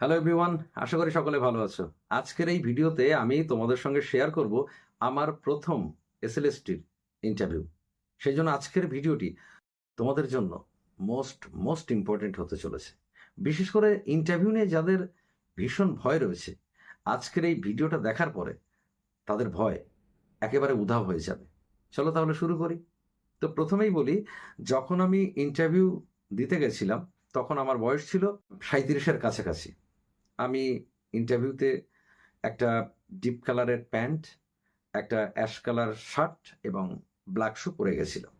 Hello everyone আশা করি সকলে ভালো আছো। আজকের এই ভিডিওতে আমি তোমাদের সঙ্গে শেয়ার করব আমার প্রথম এসএলএসটির ইন্টারভিউ সেই জন্য আজকের ভিডিওটি তোমাদের জন্য মোস্ট মোস্ট ইম্পর্টেন্ট হতে চলেছে। বিশেষ করে ইন্টারভিউ নিয়ে যাদের ভীষণ ভয় রয়েছে, আজকের এই ভিডিওটা দেখার পরে তাদের ভয় একেবারে উধাও হয়ে যাবে। চলো তাহলে শুরু করি। তো প্রথমেই বলি, যখন আমি ইন্টারভিউ দিতে গেছিলাম, তখন আমার বয়স ছিল সাঁত্রিশের কাছাকাছি। আমি ইন্টারভিউতে একটা ডিপ কালারের প্যান্ট একটা অ্যাশ কালার শার্ট এবং ব্ল্যাক শু পরে গেছিলাম।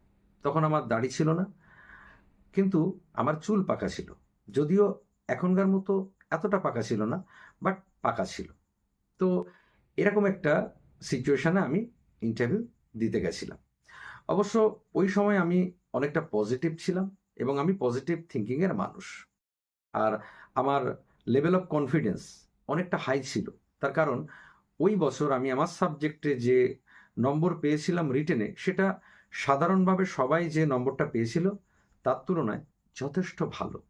তখন আমার দাড়ি ছিল না, কিন্তু আমার চুল পাকা ছিল। যদিও এখনকার মতো এতটা পাকা ছিল না বাট পাকা ছিল। তো এরকম একটা সিচুয়েশানে আমি ইন্টারভিউ দিতে গেছিলাম। অবশ্য ওই সময় আমি অনেকটা পজিটিভ ছিলাম এবং আমি পজিটিভ থিঙ্কিংয়ের মানুষ। আর আমার লেভেল অফ কনফিডেন্স অনেকটা হাই ছিল। তার কারণ, ওই বছর আমি আমার সাবজেক্টে যে নম্বর পেয়েছিলাম রিটেনে সেটা সাধারণভাবে সবাই যে নম্বরটা পেয়েছিল, তার তুলনায় যথেষ্ট ভালো।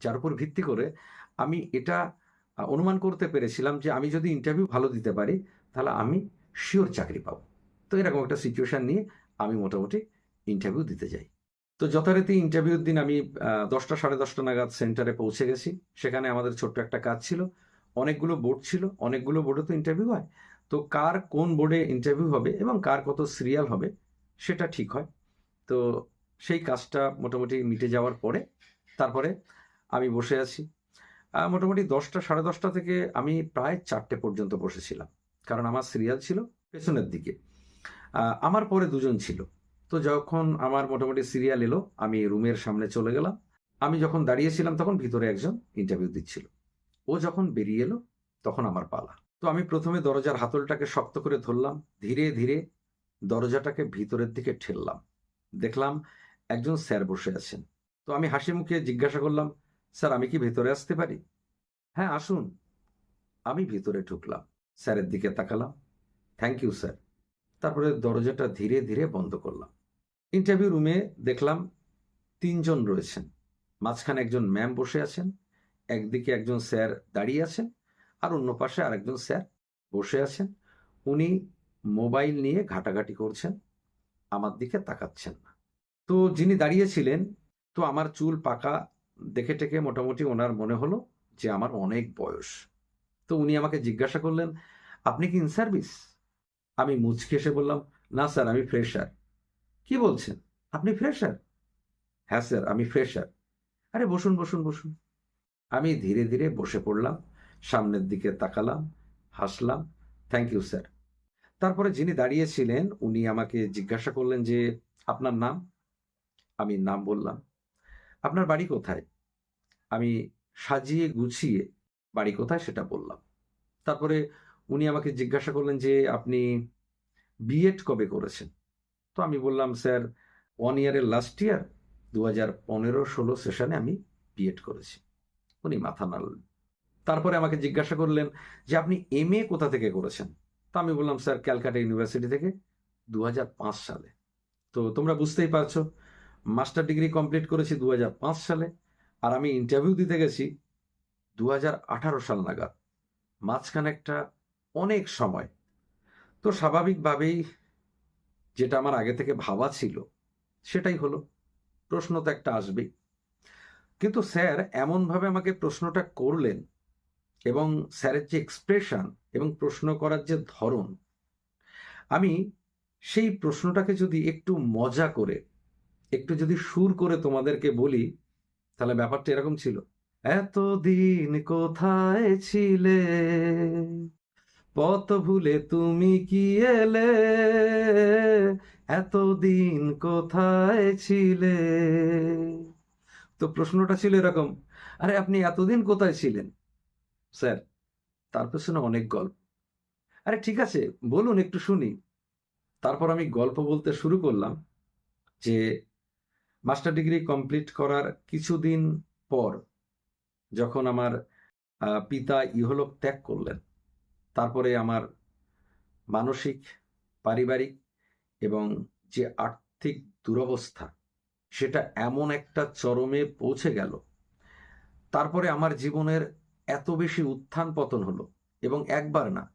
যার উপর ভিত্তি করে আমি এটা অনুমান করতে পেরেছিলাম যে আমি যদি ইন্টারভিউ ভালো দিতে পারি, তাহলে আমি শিওর চাকরি পাবো। তো এরকম একটা সিচুয়েশন নিয়ে আমি মোটামুটি ইন্টারভিউ দিতে যাই। তো যথারীতি ইন্টারভিউর দিন আমি দশটা, সাড়ে দশটা নাগাদ সেন্টারে পৌঁছে গেছি। সেখানে আমাদের ছোট্ট একটা কাজ ছিল। অনেকগুলো বোর্ড ছিল। অনেকগুলো বোর্ডে তো ইন্টারভিউ হয়। তো কার কোন বোর্ডে ইন্টারভিউ হবে এবং কার কত সিরিয়াল হবে, সেটা ঠিক হয়। তো সেই কাজটা মোটামুটি মিটে যাওয়ার পরে, তারপরে আমি বসে আছি। মোটামুটি দশটা, সাড়ে দশটা থেকে আমি প্রায় চারটে পর্যন্ত বসেছিলাম। কারণ আমার সিরিয়াল ছিল পেছনের দিকে। আমার পরে দুজন ছিল। তো যখন আমার মোটামুটি সিরিয়াল এলো, আমি রুমের সামনে চলে গেলাম। আমি যখন দাঁড়িয়েছিলাম, তখন ভিতরে একজন ইন্টারভিউ দিচ্ছিল। ও যখন বেরিয়ে এলো, তখন আমার পালা। তো আমি প্রথমে দরজার হাতলটাকে শক্ত করে ধরলাম, ধীরে ধীরে দরজাটাকে ভিতরের দিকে ঠেললাম। দেখলাম একজন স্যার বসে আছেন। তো আমি হাসি মুখে জিজ্ঞাসা করলাম, স্যার, আমি কি ভেতরে আসতে পারি? হ্যাঁ আসুন। আমি ভিতরে ঢুকলাম, স্যারের দিকে তাকালাম। Thank you, sir. তারপরে দরজাটা ধীরে ধীরে বন্ধ করলাম। ইন্টারভিউ রুমে দেখলাম তিনজন রয়েছেন। মাঝখানে একজন ম্যাম বসে আছেন, একদিকে একজন স্যার দাঁড়িয়ে আছেন, আর অন্য পাশে আরেকজন স্যার বসে আছেন। উনি মোবাইল নিয়ে ঘাটাঘাটি করছেন, আমার দিকে তাকাচ্ছেন না। তো যিনি দাঁড়িয়েছিলেন, তো আমার চুল পাকা দেখে টেকে মোটামুটি ওনার মনে হলো যে আমার অনেক বয়স। তো উনি আমাকে জিজ্ঞাসা করলেন, আপনি কি ইন সার্ভিস আমি মুচকে এসে বললাম, না স্যার আমি ফ্রেশার কি বলছেন? আপনি ফ্রেশার হ্যাঁ স্যার আমি ফ্রেশার আরে বসুন বসুন বসুন। আমি ধীরে ধীরে বসে পড়লাম, সামনের দিকে তাকালাম, হাসলাম। থ্যাংক ইউ স্যার তারপরে যিনি দাঁড়িয়েছিলেন, উনি আমাকে জিজ্ঞাসা করলেন যে, আপনার নাম? আমি নাম বললাম, আপনার বাড়ি কোথায়? আমি সাজিয়ে গুছিয়ে বাড়ি কোথায় সেটা বললাম। তারপরে উনি আমাকে জিজ্ঞাসা করলেন যে, আপনি বিএড কবে করেছেন? আমি বললাম, স্যার ওয়ান ইয়ারের লাস্ট ইয়ার দু হাজার পনেরো ষোলো সেশনে আমি বিএড করেছি। উনি মাথা নাড়লেন। তারপরে আমাকে জিজ্ঞাসা করলেন যে, আপনি এম কোথা থেকে করেছেন? তো আমি বললাম, স্যার, ক্যালকাটা ইউনিভার্সিটি থেকে দু হাজার পাঁচ সালে। তো তোমরা বুঝতেই পারছ, মাস্টার ডিগ্রি কমপ্লিট করেছি দু হাজার পাঁচ সালে, আর আমি ইন্টারভিউ দিতে গেছি দু হাজার আঠারো সাল নাগাদ। মাঝখানে একটা অনেক সময়। তো স্বাভাবিকভাবেই যেটা আমার আগে থেকে ভাবা ছিল, সেটাই হলো, প্রশ্ন তো একটা আসবেই। কিন্তু স্যার এমনভাবে আমাকে প্রশ্নটা করলেন এবং স্যারের যে এক্সপ্রেশন এবং প্রশ্ন করার যে ধরন, আমি সেই প্রশ্নটাকে যদি একটু মজা করে, একটু যদি সুর করে তোমাদেরকে বলি, তাহলে ব্যাপারটা এরকম ছিল, এতদিন কোথায় ছিলে? পথ ভুলে তুমি কি এলে? এতদিন কোথায় ছিলে? তো প্রশ্নটা ছিল এরকম, আরে, আপনি এতদিন কোথায় ছিলেন? স্যার, তার পেছনে অনেক গল্প। আরে, ঠিক আছে, বলুন, একটু শুনি। তারপর আমি গল্প বলতে শুরু করলাম যে, মাস্টার ডিগ্রি কমপ্লিট করার কিছুদিন পর যখন আমার পিতা ইহলোক ত্যাগ করলেন তারপরে আমার মানসিক, পারিবারিক এবং যে আর্থিক দুরবস্থা, সেটা এমন একটা চরমে পৌঁছে গেল। তারপরে আমার জীবনের এত বেশি উত্থান পতন হলো এবং একবার না,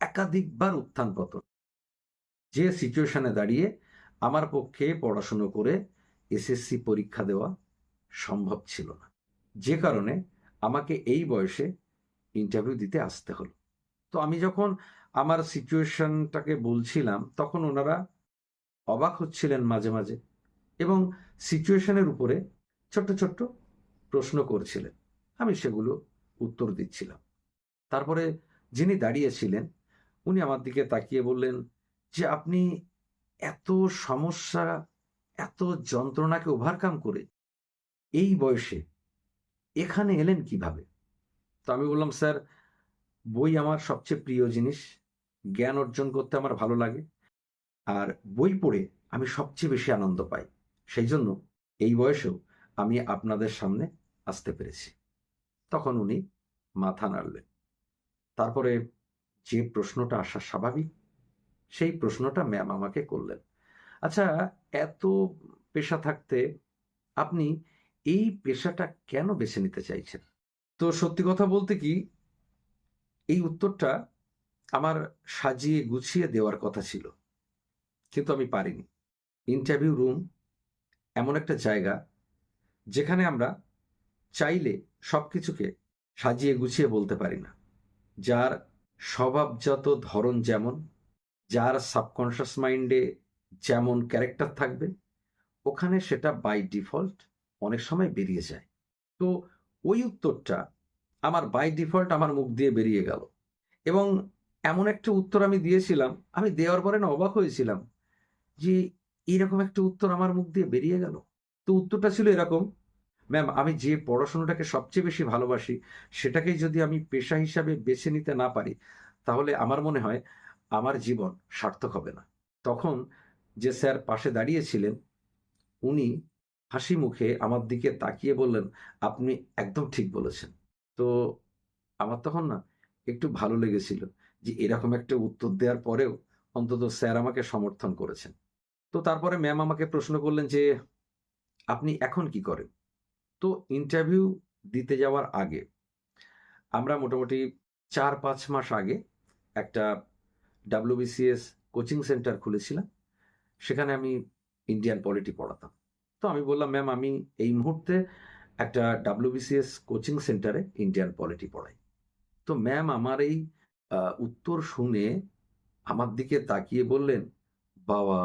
একাধিকবার উত্থান পতন। যে সিচুয়েশনে দাঁড়িয়ে আমার পক্ষে পড়াশুনো করে এসএসসি পরীক্ষা দেওয়া সম্ভব ছিল না। যে কারণে আমাকে এই বয়সে ইন্টারভিউ দিতে আসতে হলো। তো আমি যখন আমার সিচুয়েশনটাকে বলছিলাম, তখন ওনারা অবাক হচ্ছিলেন মাঝে মাঝে এবং সিচুয়েশনের উপরে ছোট্ট ছোট্ট প্রশ্ন করছিলেন। আমি সেগুলো উত্তর দিচ্ছিলাম। তারপরে যিনি দাঁড়িয়েছিলেন, উনি আমার দিকে তাকিয়ে বললেন যে, আপনি এত সমস্যা, এত যন্ত্রণাকে ওভারকাম করে এই বয়সে এখানে এলেন কীভাবে? তো আমি বললাম, স্যার বই আমার সবচেয়ে প্রিয় জিনিস। জ্ঞান অর্জন করতে আমার ভালো লাগে। আর বই পড়ে আমি সবচেয়ে বেশি আনন্দ পাই। সেই জন্য এই বয়সেও আমি আপনাদের সামনে আসতে পেরেছি। তখন উনি মাথা নাড়লেন। তারপরে যে প্রশ্নটা আসা স্বাভাবিক, সেই প্রশ্নটা ম্যাম আমাকে করলেন। আচ্ছা এত পেশা থাকতে আপনি এই পেশাটা কেন বেছে নিতে চাইছেন? তো সত্যি কথা বলতে কি এই উত্তরটা আমার সাজিয়ে গুছিয়ে দেওয়ার কথা ছিল। কিন্তু আমি পারিনি। ইন্টারভিউ রুম এমন একটা জায়গা যেখানে আমরা চাইলে সব কিছুকে সাজিয়ে গুছিয়ে বলতে পারি না। যার স্বভাবজাত ধরন যেমন, যার সাবকনশিয়াস মাইন্ডে যেমন ক্যারেক্টার থাকবে, ওখানে সেটা বাই ডিফল্ট অনেক সময় বেরিয়ে যায়। তো ওই উত্তরটা আমার বাই ডিফল্ট আমার মুখ দিয়ে বেরিয়ে গেল। এবং এমন একটা উত্তর আমি দিয়েছিলাম, আমি দেওয়ার পরে না অবাক হয়েছিলাম যে এইরকম একটা উত্তর আমার মুখ দিয়ে বেরিয়ে গেল। তো উত্তরটা ছিল এরকম, ম্যাম, আমি যে পড়াশোনাটাকে সবচেয়ে বেশি ভালোবাসি সেটাকেই যদি আমি পেশা হিসাবে বেছে নিতে না পারি, তাহলে আমার মনে হয় আমার জীবন সার্থক হবে না। তখন যে স্যার পাশে দাঁড়িয়েছিলেন, উনি হাসি মুখে আমার দিকে তাকিয়ে বললেন, আপনি একদম ঠিক বলেছেন। তো আমার তখন না একটু ভালো লেগেছিল যে এরকম একটা উত্তর দেওয়ার পরেও অন্তত স্যার আমাকে সমর্থন করেছেন। তো তারপরে ম্যাম আমাকে প্রশ্ন করলেন যে, আপনি এখন কি করেন? তো ইন্টারভিউ দিতে যাওয়ার আগে আমরা মোটামুটি চার পাঁচ মাস আগে একটা ডাব্লিউবিসিএস কোচিং সেন্টার খুলেছিলাম। সেখানে আমি ইন্ডিয়ান পলিটি পড়াতাম। তো আমি বললাম, ম্যাম, আমি এই মুহূর্তে একটা ডাব্লিউবিসিএস কোচিং সেন্টারে ইন্ডিয়ান পলিটি পড়াই তো ম্যাম আমার এই উত্তর শুনে আমার দিকে তাকিয়ে বললেন বাবা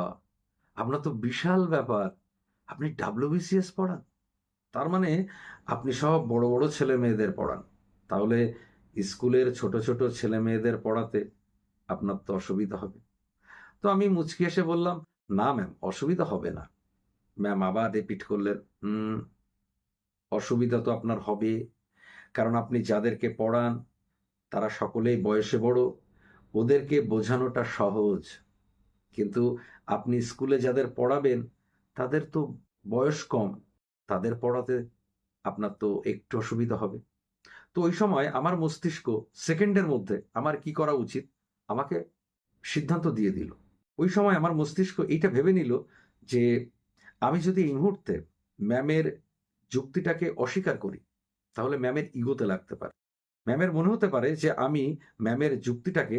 আপনার তো বিশাল ব্যাপার। আপনি ডাব্লিউবিসিএস পড়ান। তার মানে আপনি সব বড় বড় ছেলে মেয়েদের পড়ান। তাহলে স্কুলের ছোট ছোট ছেলে মেয়েদের পড়াতে আপনার তো অসুবিধা হবে। তো আমি মুচকি এসে বললাম না ম্যাম অসুবিধা হবে না। ম্যাম আবার রিপিট করলেন "হুম, অসুবিধা তো আপনার হবে। কারণ আপনি যাদেরকে পড়ান, তারা সকলেই বয়সে বড়। ওদেরকে বোঝানোটা সহজ। কিন্তু আপনি স্কুলে যাদের পড়াবেন, তাদের তো বয়স কম। তাদের পড়াতে আপনার তো একটু অসুবিধা হবে। তো ওই সময় আমার মস্তিষ্ক সেকেন্ডের মধ্যে আমার কি করা উচিত? আমাকে সিদ্ধান্ত দিয়ে দিল। ওই সময় আমার মস্তিষ্ক এইটা ভেবে নিল যে আমি যদি এই মুহূর্তে ম্যামের যুক্তিটাকে অস্বীকার করি, তাহলে ম্যামের ইগোতে লাগতে পারে। ম্যামের মনে হতে পারে যে আমি ম্যামের যুক্তিটাকে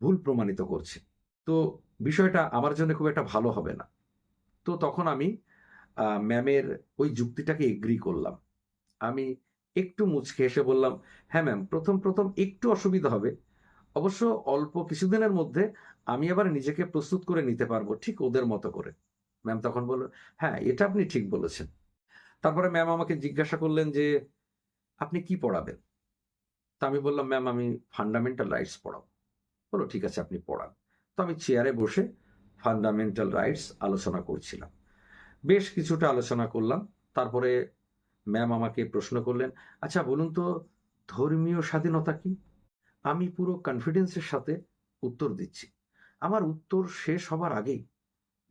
ভুল প্রমাণিত করছি। তো বিষয়টা আমার জন্য খুব একটা ভালো হবে না। তো তখন আমি ম্যামের ওই যুক্তিটাকে এগ্রি করলাম। আমি একটু মুচকে এসে বললাম হ্যাঁ ম্যাম, প্রথম প্রথম একটু অসুবিধা হবে। অবশ্য অল্প কিছুদিনের মধ্যে আমি আবার নিজেকে প্রস্তুত করে নিতে পারব ঠিক ওদের মতো করে। ম্যাম তখন বলল হ্যাঁ এটা আপনি ঠিক বলেছেন। তারপরে ম্যাম আমাকে জিজ্ঞাসা করলেন যে, আপনি কি পড়াবেন? তা আমি বললাম ম্যাম আমি ফান্ডামেন্টাল রাইটস পড়াবো। বলো ঠিক আছে, আপনি পড়ান। তো আমি চেয়ারে বসে ফান্ডামেন্টাল রাইটস আলোচনা করছিলাম। বেশ কিছুটা আলোচনা করলাম। তারপরে ম্যাম আমাকে প্রশ্ন করলেন আচ্ছা বলুন তো, ধর্মীয় স্বাধীনতা কি? আমি পুরো কনফিডেন্সের সাথে উত্তর দিচ্ছি। আমার উত্তর শেষ হবার আগেই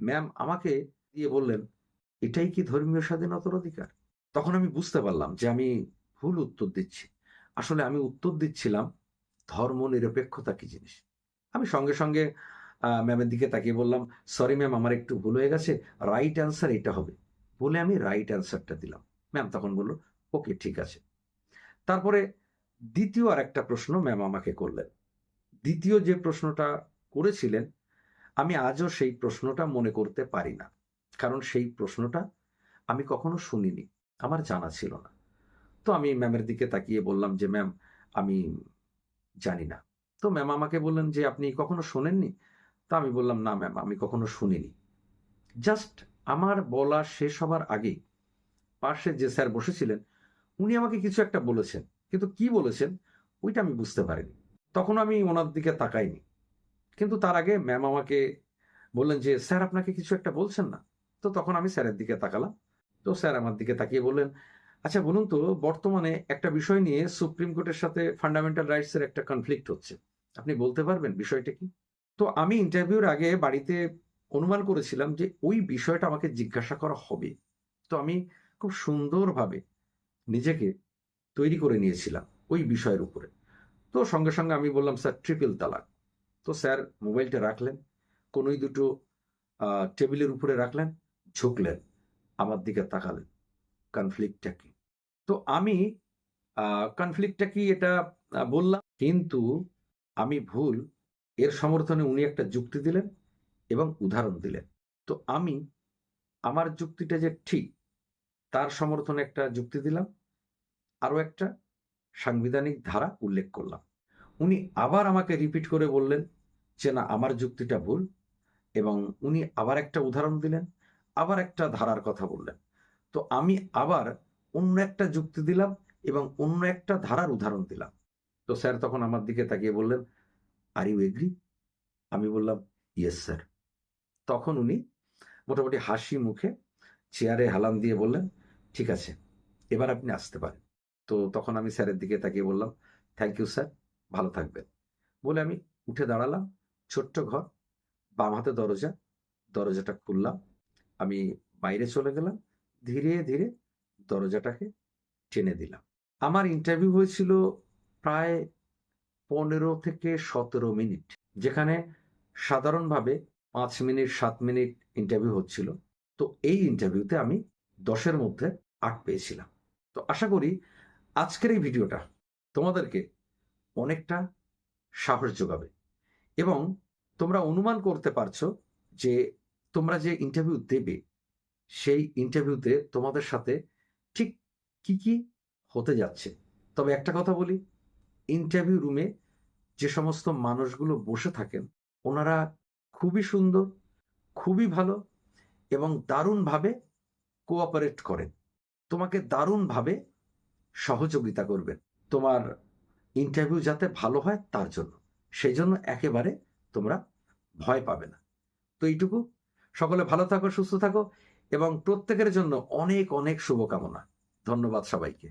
ম্যাম আমাকে দিয়ে বললেন এটাই কি ধর্মীয় স্বাধীনতার অধিকার? তখন আমি বুঝতে পারলাম যে আমি ভুল উত্তর দিচ্ছি। আসলে আমি উত্তর দিচ্ছিলাম ধর্ম নিরপেক্ষতা কি জিনিস? আমি সঙ্গে সঙ্গে ম্যামের দিকে তাকিয়ে বললাম সরি ম্যাম আমার একটু ভুল হয়ে গেছে। রাইট অ্যান্সার এটা হবে। বলে আমি রাইট অ্যান্সারটা দিলাম। ম্যাম তখন বলল ওকে ঠিক আছে। তারপরে দ্বিতীয় আর একটা প্রশ্ন ম্যাম আমাকে করলেন। দ্বিতীয় যে প্রশ্নটা করেছিলেন, আমি আজও সেই প্রশ্নটা মনে করতে পারি না। কারণ সেই প্রশ্নটা আমি কখনো শুনিনি, আমার জানা ছিল না। তো আমি ম্যামের দিকে তাকিয়ে বললাম যে ম্যাম আমি জানি না। তো ম্যাম আমাকে বললেন যে, আপনি কখনো শোনেননি? তা আমি বললাম, না ম্যাম আমি কখনো শুনিনি। জাস্ট আমার বলা শেষ হবার আগেই পাশে যে স্যার বসেছিলেন, উনি আমাকে কিছু একটা বলেছেন, কিন্তু কি বলেছেন ওইটা আমি বুঝতে পারিনি। তখন আমি ওনার দিকে তাকাইনি। কিন্তু তার আগে ম্যাম আমাকে বললেন যে, স্যার, আপনাকে কিছু একটা বলছেন না? তো তখন আমি স্যারের দিকে তাকালাম। তো স্যার আমার দিকে তাকিয়ে বললেন আচ্ছা বলুন তো, বর্তমানে একটা বিষয় নিয়ে সুপ্রিম কোর্টের সাথে ফান্ডামেন্টাল রাইটস এর একটা কনফ্লিক্ট হচ্ছে। আপনি বলতে পারবেন বিষয়টা কি? তো আমি ইন্টারভিউর আগে বাড়িতে অনুমান করেছিলাম যে ওই বিষয়টা আমাকে জিজ্ঞাসা করা হবে। তো আমি খুব সুন্দরভাবে নিজেকে তৈরি করে নিয়েছিলাম ওই বিষয়ের উপরে। তো সঙ্গে সঙ্গে আমি বললাম, স্যার ট্রিপল তালাক। তো স্যার মোবাইলটা রাখলেন, কোনোই দুটো টেবিলের উপরে রাখলেন। ঝুঁকলেন, আমার দিকে তাকালেন। কনফ্লিক্টটা কি? তো আমি কনফ্লিক্টটা কি এটা বললাম। কিন্তু আমি ভুল, এর সমর্থনে উনি একটা যুক্তি দিলেন এবং উদাহরণ দিলেন। তো আমি, আমার যুক্তিটা যে ঠিক, তার সমর্থনে একটা যুক্তি দিলাম, আরও একটা সাংবিধানিক ধারা উল্লেখ করলাম। উনি আবার আমাকে রিপিট করে বললেন যে, না, আমার যুক্তিটা ভুল, এবং উনি আবার একটা উদাহরণ দিলেন। আবার একটা ধারার কথা বললেন। তো আমি আবার অন্য একটা যুক্তি দিলাম এবং অন্য একটা ধারার উদাহরণ দিলাম। তো স্যার তখন আমার দিকে তাকিয়ে বললেন আর ইউ এগ্রি আমি বললাম ইয়েস স্যার তখন উনি মোটামুটি হাসি মুখে চেয়ারে হালান দিয়ে বললেন, ঠিক আছে, এবার আপনি আসতে পারেন। তো তখন আমি স্যারের দিকে তাকিয়ে বললাম থ্যাংক ইউ স্যার ভালো থাকবেন। বলে আমি উঠে দাঁড়ালাম, ছোট্ট ঘর, বাম হাতে দরজা, দরজাটা খুললাম আমি বাইরে চলে গেলাম, ধীরে ধীরে দরজাটাকে টেনে দিলাম। আমার ইন্টারভিউ হয়েছিল প্রায় পনেরো থেকে সতেরো মিনিট, যেখানে সাধারণভাবে পাঁচ মিনিট, সাত মিনিট ইন্টারভিউ হচ্ছিল। তো এই ইন্টারভিউতে আমি দশের মধ্যে আট পেয়েছিলাম। তো আশা করি আজকের এই ভিডিওটা তোমাদেরকে অনেকটা সাহস যোগাবে এবং তোমরা অনুমান করতে পারছ যে তোমরা যে ইন্টারভিউ দেবে, সেই ইন্টারভিউতে তোমাদের সাথে ঠিক কি কি হতে যাচ্ছে। তবে একটা কথা বলি ইন্টারভিউ রুমে যে সমস্ত মানুষগুলো বসে থাকেন, ওনারা খুবই সুন্দর, খুবই ভালো এবং দারুণভাবে কোঅপারেট করেন। তোমাকে দারুণভাবে সহযোগিতা করবেন তোমার ইন্টারভিউ যাতে ভালো হয় তার জন্য। সেই জন্য একেবারে তোমরা ভয় পাবে না। তো এইটুকু। সকলে ভালো থাকো সুস্থ থাকো এবং প্রত্যেকের জন্য অনেক অনেক শুভকামনা। ধন্যবাদ সবাইকে।